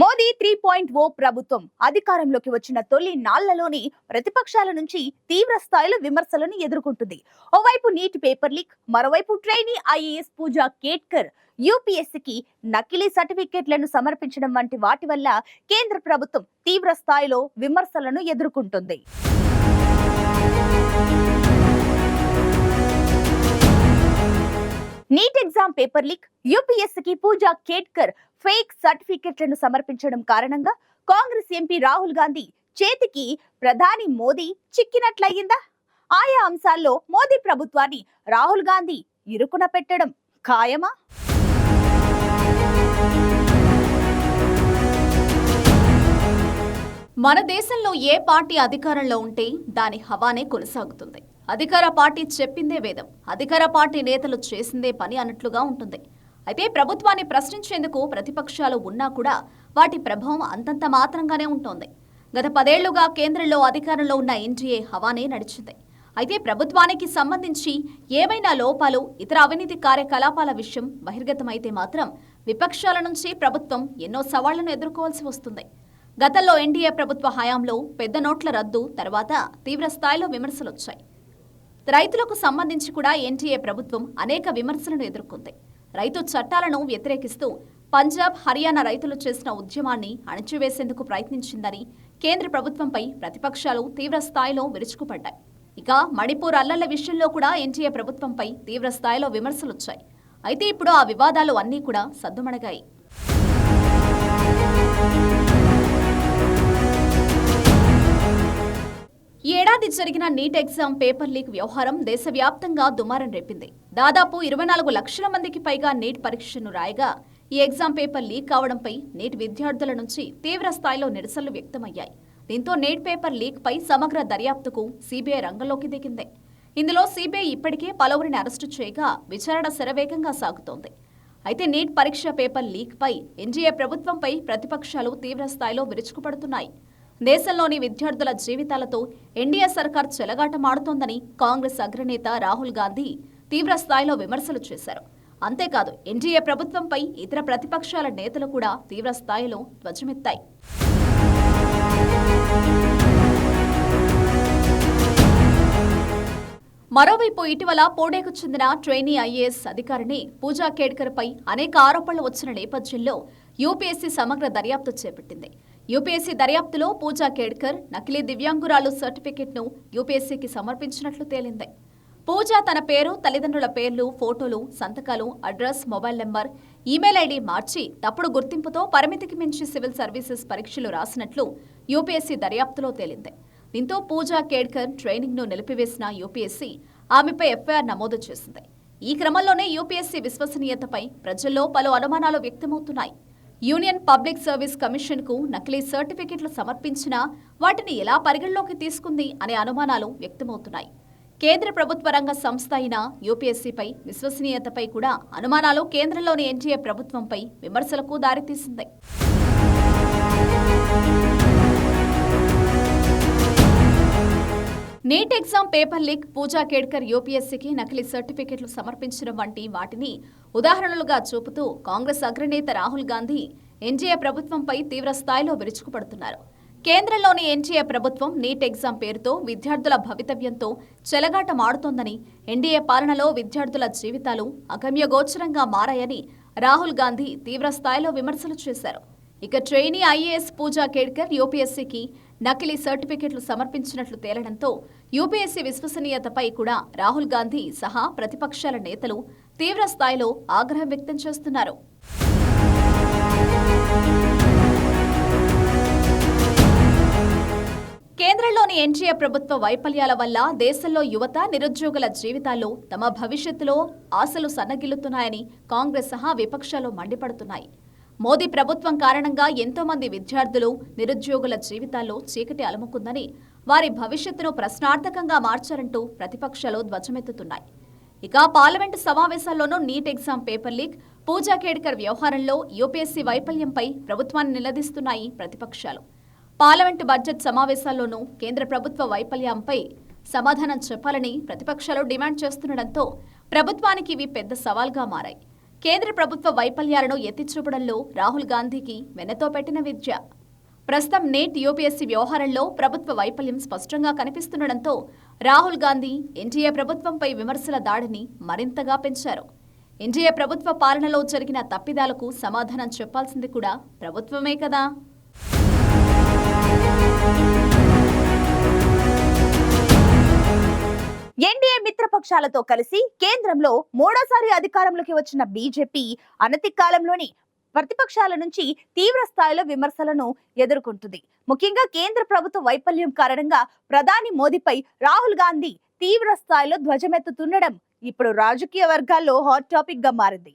Modi three point ఓ ప్రభుత్వం అధికారంలోకి వచ్చిన తొలి నాళ్ళలోని ప్రతిపక్షాల నుంచి తీవ్ర స్థాయిలో విమర్శలను ఎదుర్కొంటుంది. ఓవైపు నీట్ పేపర్ లీక్ మరోవైపు ట్రైనీ ఐఏఎస్ పూజా కేట్కర్ యూపీఎస్సీకి నకిలీ సర్టిఫికెట్లను సమర్పించడం వంటి వాటి వల్ల కేంద్ర ప్రభుత్వం తీవ్ర స్థాయిలో విమర్శలను ఎదుర్కొంటుంది. నీట్ ఎగ్జామ్ పేపర్ లీక్ యూపీఎస్సీకి పూజా కేట్కర్ ఫేక్ సర్టిఫికెట్లను సమర్పించడం కారణంగా కాంగ్రెస్ ఎంపీ రాహుల్ గాంధీ చేతికి ప్రధాని మోదీ చిక్కినట్లయిందా? ఆయా అంశాల్లో మోదీ ప్రభుత్వాన్ని రాహుల్ గాంధీ ఇరుకున పెట్టడం ఖాయమా? మన దేశంలో ఏ పార్టీ అధికారంలో ఉంటే దాని హవానే కొనసాగుతుంది. అధికార పార్టీ చెప్పిందే వేదం. అధికార పార్టీ నేతలు చేసిందే పని అన్నట్లుగా ఉంటుంది. అయితే ప్రభుత్వాన్ని ప్రశ్నించేందుకు ప్రతిపక్షాలు ఉన్నా కూడా వాటి ప్రభావం అంతంత మాత్రంగానే ఉంటోంది. గత పదేళ్ళుగా కేంద్రంలో అధికారంలో ఉన్న ఎన్డీఏ హవానే నడిచింది. అయితే ప్రభుత్వానికి సంబంధించి ఏవైనా లోపాలు ఇతర అవినీతి కార్యకలాపాల విషయం బహిర్గతమైతే మాత్రం విపక్షాల నుంచి ప్రభుత్వం ఎన్నో సవాళ్ళను ఎదుర్కోవాల్సి వస్తుంది. గతంలో ఎన్డీఏ ప్రభుత్వ హయాంలో పెద్ద నోట్ల రద్దు తర్వాత తీవ్ర స్థాయిలో విమర్శలొచ్చాయి. రైతులకు సంబంధించి కూడా ఎన్టీఏ ప్రభుత్వం అనేక విమర్శలను ఎదుర్కొంది. రైతు చట్టాలను వ్యతిరేకిస్తూ పంజాబ్ హర్యానా రైతులు చేసిన ఉద్యమాన్ని అణచివేసేందుకు ప్రయత్నించిందని కేంద్ర ప్రభుత్వంపై ప్రతిపక్షాలు తీవ్ర స్థాయిలో విరుచుకుపడ్డాయి. ఇక మణిపూర్ అల్లర్ల విషయంలో కూడా ఎన్టీఏ ప్రభుత్వంపై తీవ్ర స్థాయిలో విమర్శలొచ్చాయి. అయితే ఇప్పుడు ఆ వివాదాలు అన్నీ కూడా సద్దుమణగాయి. జరిగిన నీట్ ఎగ్జామ్ పేపర్ లీక్ వ్యవహారం దేశవ్యాప్తంగా దుమారం రేపింది. దాదాపు ఇరవై నాలుగు లక్షల మందికి పైగా నీట్ పరీక్షను రాయగా ఈ ఎగ్జామ్ పేపర్ లీక్ కావడంపై నీట్ విద్యార్థుల నుంచి తీవ్ర స్థాయిలో నిరసనలు వ్యక్తమయ్యాయి. దీంతో నీట్ పేపర్ లీక్ పై సమగ్ర దర్యాప్తుకు సీబీఐ రంగంలోకి దిగింది. ఇందులో సీబీఐ ఇప్పటికే పలువురిని అరెస్టు చేయగా విచారణ శరవేగంగా సాగుతోంది. అయితే నీట్ పరీక్ష పేపర్ లీక్ పై ఎన్డీఏ ప్రభుత్వంపై ప్రతిపక్షాలు తీవ్ర స్థాయిలో విరుచుకుపడుతున్నాయి. దేశంలోని విద్యార్థుల జీవితాలతో ఎన్డీఏ సర్కార్ చెలగాటమాడుతోందని కాంగ్రెస్ అగ్రనేత రాహుల్ గాంధీ తీవ్ర స్థాయిలో విమర్శలు చేశారు. అంతేకాదు ఎన్డీఏ ప్రభుత్వంపై ఇతర ప్రతిపక్షాల నేతలు కూడా తీవ్ర స్థాయిలో ధ్వజమెత్తాయి. మరోవైపు ఇటీవల పోడేకు చెందిన ట్రైనీ ఐఏఎస్ అధికారిని పూజా కేడ్కర్ పై అనేక ఆరోపణలు వచ్చిన నేపథ్యంలో యూపీఎస్సీ సమగ్ర దర్యాప్తు చేపట్టింది. యూపీఎస్సీ దర్యాప్తులో పూజా కేడ్కర్ నకిలీ దివ్యాంగురాలు సర్టిఫికెట్ను యూపీఎస్సీకి సమర్పించినట్లు తేలింది. పూజ తన పేరు తల్లిదండ్రుల పేర్లు ఫోటోలు సంతకాలు address mobile number email ID మార్చి తప్పుడు గుర్తింపుతో పరిమితికి మించి సివిల్ సర్వీసెస్ పరీక్షలు రాసినట్లు యూపీఎస్సీ దర్యాప్తులో తేలింది. దీంతో పూజా కేడ్కర్ ట్రైనింగ్ను నిలిపివేసిన యూపీఎస్సీ ఆమెపై ఎఫ్ఐఆర్ నమోదు చేసింది. ఈ క్రమంలోనే యూపీఎస్సీ విశ్వసనీయతపై ప్రజల్లో పలు అనుమానాలు వ్యక్తమవుతున్నాయి. యూనియన్ పబ్లిక్ సర్వీస్ కమిషన్కు నకిలీ సర్టిఫికెట్లు సమర్పించినా వాటిని ఎలా పరిగణలోకి తీసుకుంది అనే అనుమానాలు వ్యక్తమవుతున్నాయి. కేంద్ర ప్రభుత్వ రంగ సంస్థ అయిన యూపీఎస్సీపై విశ్వసనీయతపై కూడా అనుమానాలు కేంద్రంలోని ఎన్టీఏ ప్రభుత్వంపై విమర్శలకు దారితీసింది. NEET exam paper leak Pooja Khedkar యూపీఎస్సీకి నకిలీ సర్టిఫికెట్లు సమర్పించడం వంటి వాటిని ఉదాహరణలుగా చూపుతూ కాంగ్రెస్ అగ్రనేత రాహుల్ గాంధీ ఎన్డీఏ ప్రభుత్వంపై తీవ్ర స్థాయిలో విరుచుకుపడుతున్నారు. కేంద్రంలోని ఎన్డీఏ ప్రభుత్వం నీట్ ఎగ్జామ్ పేరుతో విద్యార్థుల భవితవ్యంతో చెలగాటమాడుతోందని ఎన్డీఏ పాలనలో విద్యార్థుల జీవితాలు అగమ్యగోచరంగా మారాయని రాహుల్ గాంధీ తీవ్ర స్థాయిలో విమర్శలు చేశారు. ఇక ట్రైనీ ఐఏఎస్ పూజా కేడ్కర్ యూపీఎస్సీకి నకిలీ సర్టిఫికెట్లు సమర్పించినట్లు తేలడంతో యూపీఎస్సీ విశ్వసనీయతపై కూడా రాహుల్ గాంధీ సహా ప్రతిపక్షాల నేతలు తీవ్ర స్థాయిలో ఆగ్రహం వ్యక్తం చేస్తున్నారు. కేంద్రంలోని ఎన్డీఏ ప్రభుత్వ వైఫల్యాల వల్ల దేశంలో యువత నిరుద్యోగుల జీవితాల్లో తమ భవిష్యత్తులో ఆశలు సన్నగిల్లుతున్నాయని కాంగ్రెస్ సహా విపక్షాలు మండిపడుతున్నాయి. మోదీ ప్రభుత్వం కారణంగా ఎంతో మంది విద్యార్థులు నిరుద్యోగుల జీవితాల్లో చీకటి అలముకుందని వారి భవిష్యత్తును ప్రశ్నార్థకంగా మార్చారంటూ ప్రతిపక్షాలు ధ్వజమెత్తుతున్నాయి. ఇక parliament సమావేశాల్లోనూ NEET exam paper leak Pooja Khedkar వ్యవహారంలో యూపీఎస్సీ వైఫల్యంపై ప్రభుత్వాన్ని నిలదీస్తున్నాయి ప్రతిపక్షాలు. పార్లమెంటు బడ్జెట్ సమావేశాల్లోనూ కేంద్ర ప్రభుత్వ వైఫల్యంపై సమాధానం చెప్పాలని ప్రతిపక్షాలు డిమాండ్ చేస్తుండటంతో ప్రభుత్వానికి ఇవి పెద్ద సవాల్గా మారాయి. కేంద్ర ప్రభుత్వ వైఫల్యాలను ఎత్తిచూపడంలో రాహుల్ గాంధీకి వెనతో పెట్టిన విద్య. ప్రస్తుతం నేట్ యూపీఎస్సీ వ్యవహారంలో ప్రభుత్వ వైఫల్యం స్పష్టంగా కనిపిస్తుండటంతో రాహుల్ గాంధీ ఎన్డీఏ ప్రభుత్వంపై విమర్శల దాడిని మరింతగా పెంచారు. ఎన్డీఏ ప్రభుత్వ పాలనలో జరిగిన తప్పిదాలకు సమాధానం చెప్పాల్సింది కూడా ప్రభుత్వమే కదా. ఎన్డీఏ మిత్రపక్షాలతో కలిసి కేంద్రంలో మూడోసారి అధికారంలోకి వచ్చిన బీజేపీ అనతి కాలంలోని ప్రతిపక్షాల నుంచి తీవ్ర స్థాయిలో విమర్శలను ఎదుర్కొంటుంది. ముఖ్యంగా కేంద్ర ప్రభుత్వ వైఫల్యం కారణంగా ప్రధాని మోదీపై రాహుల్ గాంధీ తీవ్ర స్థాయిలో ధ్వజమెత్తుతుండడం ఇప్పుడు రాజకీయ వర్గాల్లో హాట్ టాపిక్గా మారింది.